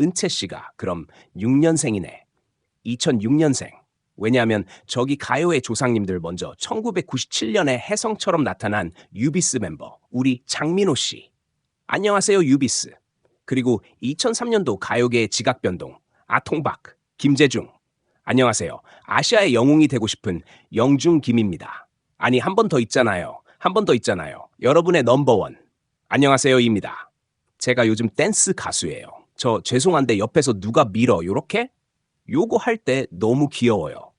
은채 씨가 그럼 6년생이네. 2006년생. 왜냐하면 저기 가요의 조상님들 먼저 1997년에 혜성처럼 나타난 유비스 멤버 우리 장민호 씨. 안녕하세요 유비스. 그리고 2003년도 가요계의 지각 변동 아통박 김재중. 안녕하세요. 아시아의 영웅이 되고 싶은 영중 김입니다. 아니 한 번 더 있잖아요. 한 번 더 있잖아요. 여러분의 넘버원. 안녕하세요입니다. 제가 요즘 댄스 가수예요. 저 죄송한데 옆에서 누가 밀어 요렇게? 요거 할 때 너무 귀여워요.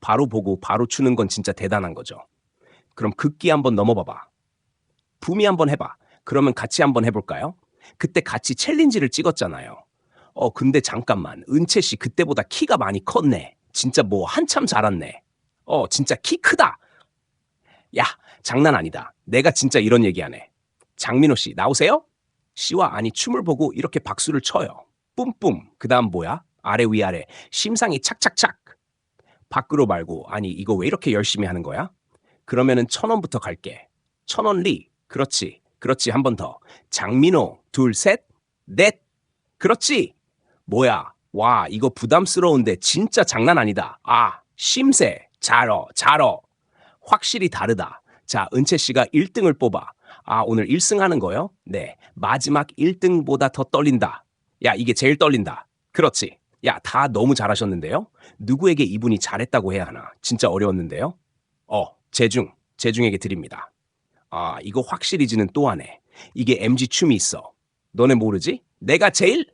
바로 보고 바로 추는 건 진짜 대단한 거죠. 그럼 극기 한번 넘어봐봐. 붐이 한번 해봐. 그러면 같이 한번 해볼까요? 그때 같이 챌린지를 찍었잖아요. 어, 근데 잠깐만. 은채 씨 그때보다 키가 많이 컸네. 진짜 뭐 한참 자랐네. 어, 진짜 키 크다. 야, 장난 아니다. 내가 진짜 이런 얘기하네. 장민호 씨, 나오세요? 씨와 아니 춤을 보고 이렇게 박수를 쳐요. 뿜뿜. 그 다음 뭐야? 아래 위아래. 심상이 착착착. 밖으로 말고, 아니, 이거 왜 이렇게 열심히 하는 거야? 그러면은 천 원부터 갈게. 천 원 리. 그렇지. 그렇지. 한 번 더. 장민호. 둘, 셋, 넷. 그렇지. 뭐야. 와, 이거 부담스러운데 진짜 장난 아니다. 아, 심세. 잘어, 잘어. 확실히 다르다. 자, 은채 씨가 1등을 뽑아. 아, 오늘 1승 하는 거요? 네. 마지막 1등보다 더 떨린다. 야, 이게 제일 떨린다. 그렇지. 야, 다 너무 잘하셨는데요? 누구에게 이분이 잘했다고 해야 하나? 진짜 어려웠는데요? 어, 재중. 재중에게 드립니다. 아, 이거 확실히 지는 또 하네. 이게 MG 춤이 있어. 너네 모르지? 내가 제일